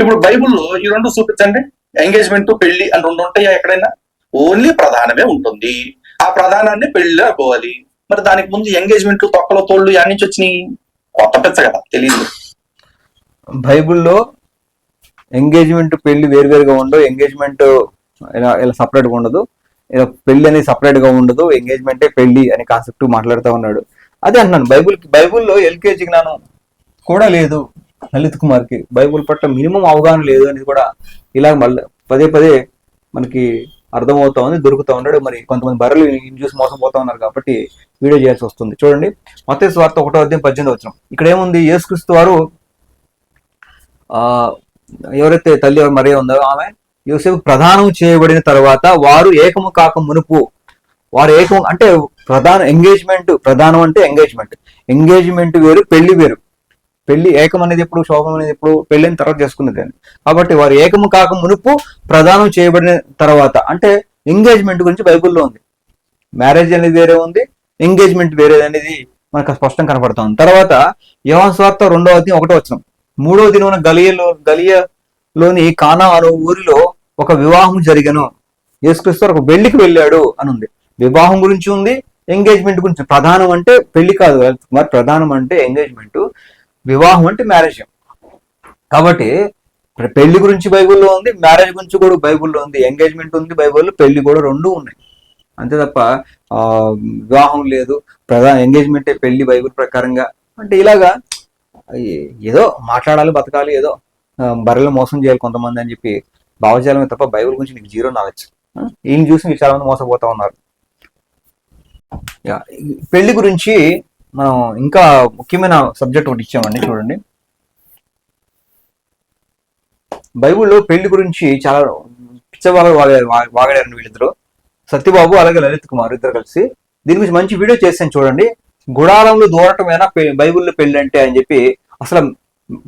ఇప్పుడు బైబిల్లో ఈ రెండు చూపించండి. ఎంగేజ్మెంట్ పెళ్ళి అని రెండు ఉంటాయా ఎక్కడైనా? ఓన్లీ ప్రధానమే ఉంటుంది. ఆ ప్రధానాన్ని పెళ్ళి అనుకోవాలి మరి దానికి ముందు ఎంగేజ్మెంట్ తొక్కలో తోళ్ళు యాడ్ నుంచి వచ్చినాయి? కొత్త పెద్ద కదా తెలియదు. బైబిల్లో ఎంగేజ్మెంట్ పెళ్ళి వేరువేరుగా ఉండవు ఎంగేజ్మెంట్ ఇలా ఇలా సపరేట్గా గా ఉండదు. ఇలా పెళ్ళి అనేది సపరేట్గా గా ఉండదు. ఎంగేజ్మెంటే పెళ్ళి అనే కాన్సెప్ట్ మాట్లాడుతూ ఉన్నాడు. అదే అంటున్నాను. బైబిల్ బైబిల్లో ఎల్కేజీ జ్ఞానం కూడా లేదు. లలిత్ కుమార్కి బైబిల్ పట్ల మినిమం అవగాహన లేదు అనేది కూడా ఇలా మళ్ళీ పదే పదే మనకి అర్థమవుతా ఉంది దొరుకుతూ ఉన్నాడు. మరి కొంతమంది బర్రెలు ఈయన చూసి మోసపోతా ఉన్నారు కాబట్టి వీడియో చేయాల్సి వస్తుంది. చూడండి. మత స్వార్థ ఒకటో అధ్యాయం పద్దెనిమిది వచ్చిన ఇక్కడ ఏముంది? యేసుక్రీస్తు వారు ఆ ఎవరైతే తల్లి మరే ఉందో ఆమె యోసేపు ప్రధానం చేయబడిన తర్వాత వారు ఏకము కాక మునుపు వారు ఏకము అంటే ప్రధాన ఎంగేజ్మెంట్ ప్రధానం అంటే ఎంగేజ్మెంట్. ఎంగేజ్మెంట్ వేరు పెళ్ళి వేరు. పెళ్ళి ఏకం అనేది ఎప్పుడు శోభం అనేది ఎప్పుడు పెళ్ళైన తర్వాత చేసుకునేది అని కాబట్టి వారు ఏకము కాక మునుపు ప్రధానం చేయబడిన తర్వాత అంటే ఎంగేజ్మెంట్ గురించి బైబుల్లో ఉంది. మ్యారేజ్ అనేది వేరే ఉంది ఎంగేజ్మెంట్ వేరే అనేది మనకు స్పష్టం కనపడుతుంది తర్వాత యోహన్ స్వార్థ రెండవ అధ్యాయం ఒకటో వచ్చిన మూడో దినమున గలియలో గలియలోని కానా అను ఊరిలో ఒక వివాహం జరిగను. యేసుక్రీస్తు ఒక పెళ్ళికి వెళ్ళాడు అని ఉంది. వివాహం గురించి ఉంది ఎంగేజ్మెంట్ గురించి. ప్రధానం అంటే పెళ్ళి కాదు మరి ప్రధానం అంటే ఎంగేజ్మెంట్ వివాహం అంటే మ్యారేజ్ కాబట్టి పెళ్ళి గురించి బైబిల్లో ఉంది మ్యారేజ్ గురించి కూడా బైబిల్లో ఉంది ఎంగేజ్మెంట్ ఉంది బైబిల్లో పెళ్ళి కూడా రెండు ఉన్నాయి. అంతే తప్ప ఆ, వివాహం లేదు ప్రధాన ఎంగేజ్మెంటే పెళ్ళి బైబిల్ ప్రకారంగా. అంటే ఇలాగా ఏదో మాట్లాడాలి బతకాలి ఏదో బర్రెలు మోసం చేయాలి కొంతమంది అని చెప్పి భావజాలమే తప్ప బైబిల్ గురించి నీకు జీరో నాలెడ్జ్ ఈయన చూసి మీరు చాలా మంది మోసపోతా ఉన్నారు. పెళ్ళి గురించి మనం ఇంకా ముఖ్యమైన సబ్జెక్ట్ ఒకటి ఇచ్చామండి చూడండి. బైబిల్లో పెళ్ళి గురించి చాలా పిచ్చవాళ్ళు వాగారు వాగాడారండి వీళ్ళిద్దరు. సత్యబాబు అలాగే లలిత్ కుమార్ ఇద్దరు కలిసి. దీని గురించి మంచి వీడియో చేశాను చూడండి. గుడారంలో దూరటమేనా పె- బైబిల్లో పెళ్ళి అంటే అని చెప్పి అసలు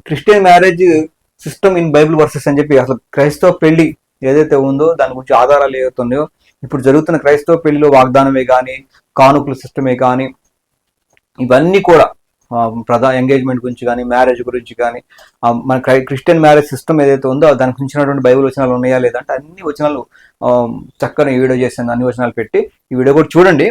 Christian marriage system in Bible versus అని చెప్పి అసలు క్రైస్తవ పెళ్ళి ఏదైతే ఉందో దాని గురించి ఆధారాలు ఏవైతే ఉన్నాయో ఇప్పుడు జరుగుతున్న క్రైస్తవ పెళ్ళిలో వాగ్దానమే కానీ కానుకల సిస్టమే కానీ ఇవన్నీ కూడా ప్రధాన ప్రధా ఎంగేజ్మెంట్ గురించి కానీ మ్యారేజ్ గురించి కానీ మన క్రిస్టియన్ మ్యారేజ్ సిస్టమ్ ఏదైతే ఉందో దానికి గురించినటువంటి బైబిల్ వచనాలు ఉన్నాయా లేదంటే అన్ని వచనాలు ఆ, చక్కని వీడియో చేసాను అన్ని వచనాలు పెట్టి ఈ వీడియో కూడా చూడండి.